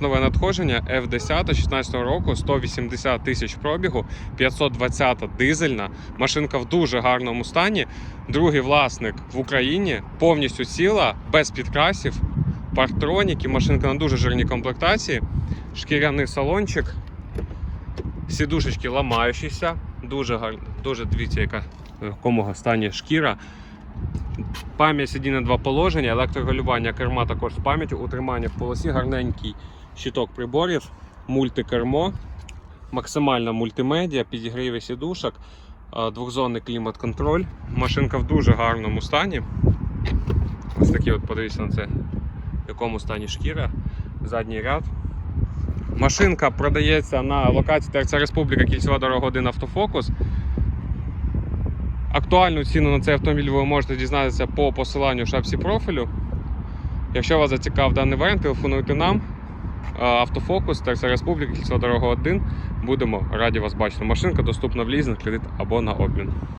Нове надходження F10 16 року, 180 тисяч пробігу, 520 дизельна. Машинка в дуже гарному стані. Другий власник в Україні повністю ціла, без підкрасів, парктроніки. Машинка на дуже жирній комплектації, шкіряний салончик, сідушечки ламаючіся. Дуже гарно, дуже дивіться, яка в якому стані шкіра. Пам'ять сидінь на два положення, електрорегулювання керма також з пам'яттю, утримання в полосі, гарненький щиток приборів, мультикермо, максимальна мультимедіа, підігріви сідушок, двохзонний клімат-контроль. Машинка в дуже гарному стані. Ось такі от подивіться на це, в якому стані шкіра, задній ряд. Машинка продається на локації ТРЦ Республіка Кільцева дорога 1 автофокус. Актуальну ціну на цей автомобіль ви можете дізнатися по посиланню в шапці профілю. Якщо вас зацікавив даний варіант, телефонуйте нам. Автофокус, Терса Республіки, Кільцева дорога 1. Будемо раді вас бачити. Машинка доступна в лізинг, кредит або на обмін.